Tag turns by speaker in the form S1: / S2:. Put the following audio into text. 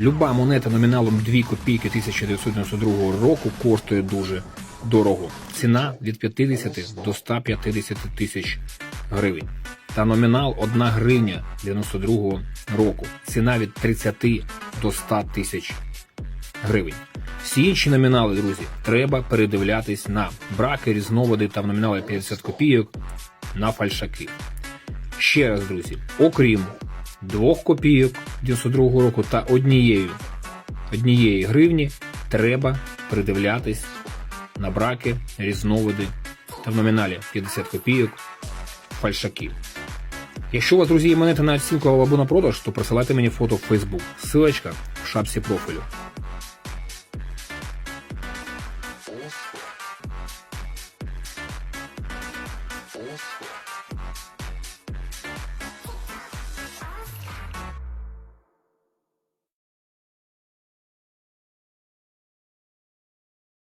S1: Люба монета номіналом 2 копійки 1992 року коштує дуже дорого. Ціна від 50 до 150 тисяч гривень. Та номінал 1 гривня 92 року. Ціна від 30 до 100 тисяч гривень. Всі інші номінали, друзі, треба передивлятись на браки, різновиди та в номінали 50 копійок на фальшаки. Ще раз, друзі, окрім Двох копійок 92-го року та однією, однієї гривні треба придивлятись на браки, різновиди та в номіналі 50 копійок фальшаків. Якщо у вас, друзі, є монети на оцінку або на продаж, то присилайте мені фото в Facebook. Силочка в шапці профілю. Thank.